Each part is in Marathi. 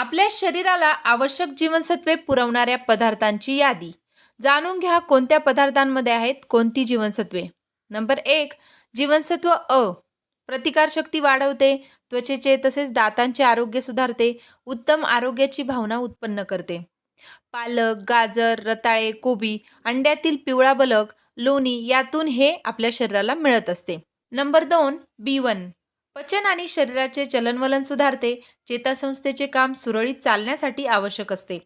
आपल्या शरीराला आवश्यक जीवनसत्वे पुरवणाऱ्या पदार्थांची यादी. जाणून घ्या कोणत्या पदार्थांमध्ये आहेत कोणती जीवनसत्वे. नंबर एक जीवनसत्व अ प्रतिकारशक्ती वाढवते त्वचेचे तसेच दातांचे आरोग्य सुधारते उत्तम आरोग्याची भावना उत्पन्न करते. पालक गाजर रताळे कोबी अंड्यातील पिवळा बलक लोणी यातून हे आपल्या शरीराला मिळत असते. नंबर दोन बी वन. पचन आणि शरीराचे चलनवलन सुधारते चेतासंस्थेचे काम सुरळीत चालण्यासाठी आवश्यक असते.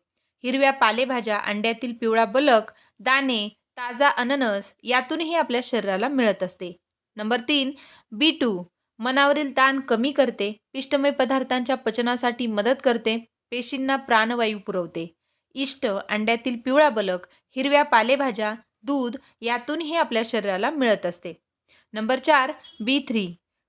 हिरव्या पालेभाज्या अंड्यातील पिवळा बलक दाणे ताजा अननस यातूनही आपल्या शरीराला मिळत असते. नंबर तीन बी टू मनावरील ताण कमी करते पिष्टमय पदार्थांच्या पचनासाठी मदत करते पेशींना प्राणवायू पुरवते. इष्ट अंड्यातील पिवळा बलक हिरव्या पालेभाज्या दूध यातूनही आपल्या शरीराला मिळत असते. नंबर चार बी थ्री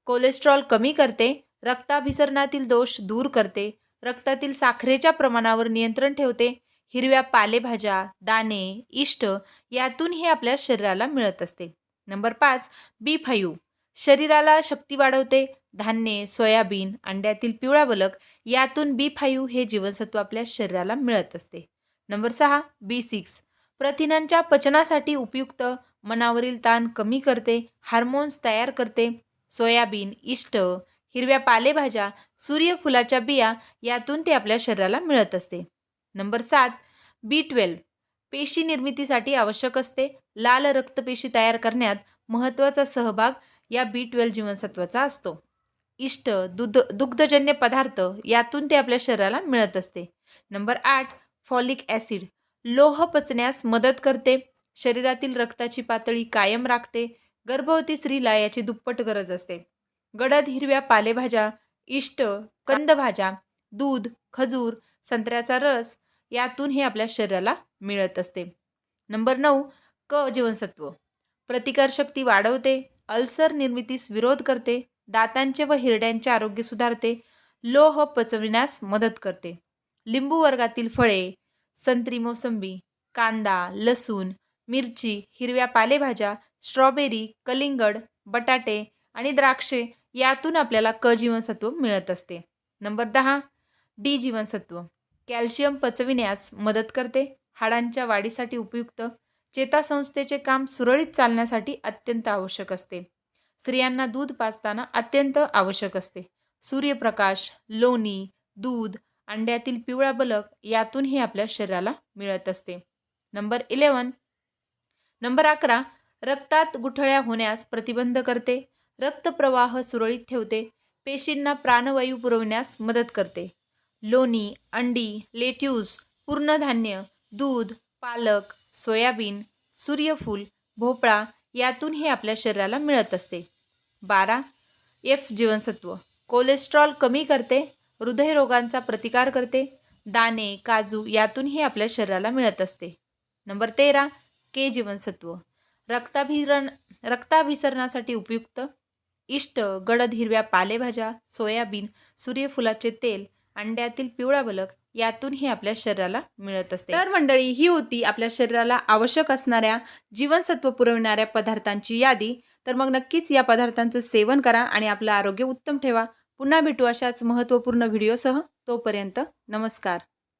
कोलेस्ट्रॉल कमी करते रक्ताभिसरणातील दोष दूर करते रक्तातील साखरेच्या प्रमाणावर नियंत्रण ठेवते हिरव्या पालेभाज्या दाणे इष्ट यातून हे आपल्या शरीराला मिळत असते. नंबर पाच बी फायू शरीराला शक्ती वाढवते धान्ये सोयाबीन अंड्यातील पिवळा बलक यातून बी फायू हे जीवनसत्व आपल्या शरीराला मिळत असते. नंबर सहा बी सिक्स. प्रथिनांच्या पचनासाठी उपयुक्त मनावरील ताण कमी करते हार्मोन्स तयार करते सोयाबीन इष्ट हिरव्या पालेभाज्या सूर्यफुलाच्या बिया यातून ते आपल्या शरीराला मिळत असते. नंबर सात बी ट्वेल्व पेशी निर्मितीसाठी आवश्यक असते. लाल रक्तपेशी तयार करण्यात महत्त्वाचा सहभाग या बी ट्वेल्व जीवनसत्वाचा असतो. इष्ट दुध दुग्धजन्य पदार्थ यातून ते आपल्या शरीराला मिळत असते. नंबर आठ फॉलिक ॲसिड लोह पचण्यास मदत करते. शरीरातील रक्ताची पातळी कायम राखते. गर्भवती स्त्रीला याची दुप्पट गरज असते. गडद हिरव्या पालेभाज्या इष्ट कंदभाज्या दूध खजूर संत्र्याचा रस यातून हे आपल्या शरीराला मिळत असते. नंबर नऊ क जीवनसत्व. प्रतिकारशक्ती वाढवते अल्सर निर्मितीस विरोध करते दातांचे व हिरड्यांचे आरोग्य सुधारते लोह पचविण्यास मदत करते. लिंबू वर्गातील फळे संत्री मोसंबी कांदा लसूण मिरची हिरव्या पालेभाज्या स्ट्रॉबेरी कलिंगड बटाटे आणि द्राक्षे यातून आपल्याला क जीवनसत्व मिळत असते. नंबर दहा डी जीवनसत्व. कॅल्शियम पचविण्यास मदत करते. हाडांच्या वाढीसाठी उपयुक्त. चेतासंस्थेचे काम सुरळीत चालण्यासाठी अत्यंत आवश्यक असते. स्त्रियांना दूध पाजताना अत्यंत आवश्यक असते. सूर्यप्रकाश लोणी दूध अंड्यातील पिवळा बलक यातूनही आपल्या शरीराला मिळत असते. नंबर इलेवन नंबर अकरा रक्तात गुठळ्या होण्यास प्रतिबंध करते. रक्तप्रवाह सुरळीत ठेवते. पेशींना प्राणवायू पुरवण्यास मदत करते. लोणी अंडी लेट्यूज पूर्णधान्य दूध पालक सोयाबीन सूर्यफूल भोपळा यातून हे आपल्या शरीराला मिळत असते. बारा एफ जीवनसत्व. कोलेस्ट्रॉल कमी करते हृदयरोगांचा प्रतिकार करते. दाणे काजू यातून हे आपल्या शरीराला मिळत असते. नंबर तेरा के जीवनसत्व. रक्ताभिरण रक्ताभिसरणासाठी उपयुक्त. इष्ट गडद हिरव्या पालेभाज्या सोयाबीन सूर्यफुलाचे तेल अंड्यातील पिवळा बलक यातूनही आपल्या शरीराला मिळत असते. तर मंडळी ही होती आपल्या शरीराला आवश्यक असणाऱ्या जीवनसत्व पुरविणाऱ्या पदार्थांची यादी. तर मग नक्कीच या पदार्थांचं सेवन करा आणि आपलं आरोग्य उत्तम ठेवा. पुन्हा भेटू अशाच महत्त्वपूर्ण व्हिडिओसह. तोपर्यंत नमस्कार.